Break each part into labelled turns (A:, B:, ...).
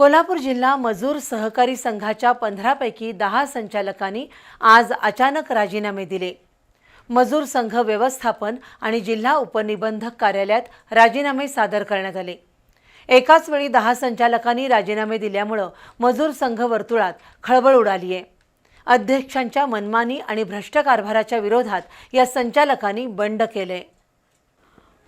A: कोल्हापूर जिल्हा मजूर सहकारी संघाच्या पंधरापैकी दहा संचालकांनी आज अचानक राजीनामे दिले. मजूर संघ व्यवस्थापन आणि जिल्हा उपनिबंधक कार्यालयात राजीनामे सादर करण्यात आले. एकाच वेळी दहा संचालकांनी राजीनामे दिल्यामुळं मजूर संघ वर्तुळात खळबळ उडाली आहे अध्यक्षांच्या मनमानी आणि भ्रष्ट कारभाराच्या विरोधात या संचालकांनी बंड केले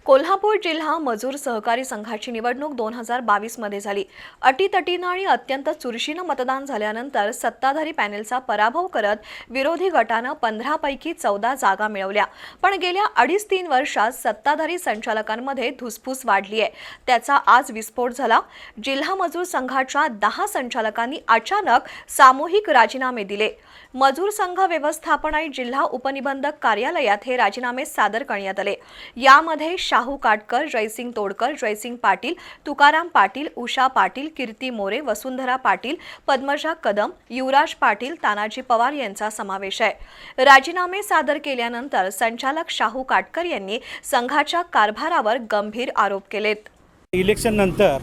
B: कोल्हापूर जिल्हा मजूर सहकारी संघाची निवडणूक दोन हजार बावीसमध्ये झाली. अटीतटीनं आणि अत्यंत चुरशीनं मतदान झाल्यानंतर सत्ताधारी पॅनेलचा पराभव करत विरोधी गटानं पंधरापैकी चौदा जागा मिळवल्या. पण गेल्या अडीच तीन वर्षात सत्ताधारी संचालकांमध्ये धुसफूस वाढली आहे त्याचा आज विस्फोट झाला. जिल्हा मजूर संघाच्या दहा संचालकांनी अचानक सामूहिक राजीनामे दिले. मजूर संघ व्यवस्थापन आणि जिल्हा उपनिबंधक कार्यालयात हे राजीनामे सादर करण्यात आले. यामध्ये शाहू काटकर जयसिंग तोडकर जयसिंग पाटील तुकाराम पाटील उषा पाटील कीर्ती मोरे वसुंधरा पाटील पद्मजा कदम युवराज पाटील तानाजी पवार यांचा समावेश आहे. राजीनामे सादर केल्यानंतर संचालक शाहू काटकर यांनी संघाच्या कारभारावर गंभीर आरोप केलेत.
C: इलेक्शन नंतर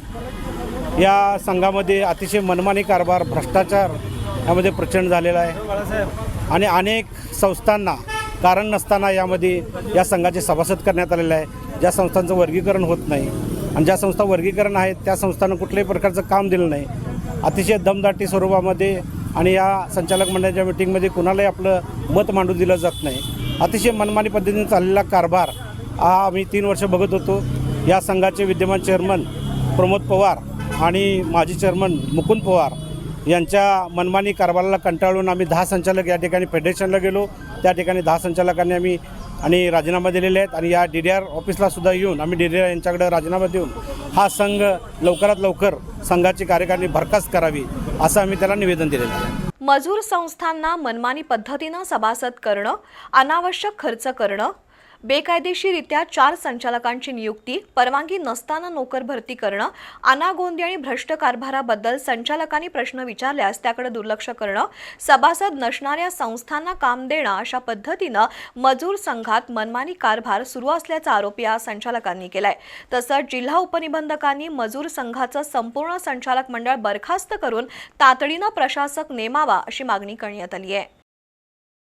C: या संघामध्ये अतिशय मनमानी कारभार भ्रष्टाचार यामध्ये प्रचंड झालेला आहे. आणि अनेक संस्थांना कारण नसताना यामध्ये या संघाचे सभासद करण्यात आलेले आहे. ज्या संस्थांचं वर्गीकरण होत नाही आणि ज्या संस्था वर्गीकरण आहेत त्या संस्थांना कुठल्याही प्रकारचं काम दिलं नाही. अतिशय दमदाटी स्वरूपामध्ये आणि या संचालक मंडळाच्या मिटिंगमध्ये कुणालाही आपलं मत मांडू दिलं जात नाही. अतिशय मनमानी पद्धतीने चाललेला कारभार हा आम्ही तीन वर्ष बघत होतो. या संघाचे विद्यमान चेअरमन प्रमोद पवार आणि माजी चेअरमन मुकुंद पवार यांच्या मनमानी कारभाराला कंटाळून आम्ही दहा संचालक या ठिकाणी फेडरेशनला गेलो. त्या ठिकाणी दहा संचालकांनी आम्ही आणि राजीनामा दिलेले आहेत. आणि या डी डी आर ऑफिसलासुद्धा येऊन आम्ही डी डी आर यांच्याकडे राजीनामा देऊन हा संघ लवकरात लवकर संघाची कार्यकारिणी भरखास्त करावी असं आम्ही त्याला निवेदन दिलेलं आहे.
B: मजूर संस्थांना मनमानी पद्धतीनं सभासद करणं अनावश्यक खर्च करणं बेकायदेशीरित्या चार संचालकांची नियुक्ती परवानगी नसताना नोकर भरती करणं अनागोंदी आणि भ्रष्ट कारभाराबद्दल संचालकांनी प्रश्न विचारल्यास त्याकडे दुर्लक्ष करणं सभासद नसणाऱ्या संस्थांना काम देणं अशा पद्धतीनं मजूर संघात मनमानी कारभार सुरू असल्याचा आरोप या संचालकांनी केलाय. तसंच जिल्हा उपनिबंधकांनी मजूर संघाचं संपूर्ण संचालक मंडळ बरखास्त करून तातडीनं प्रशासक नेमावा अशी मागणी करण्यात आली आहे.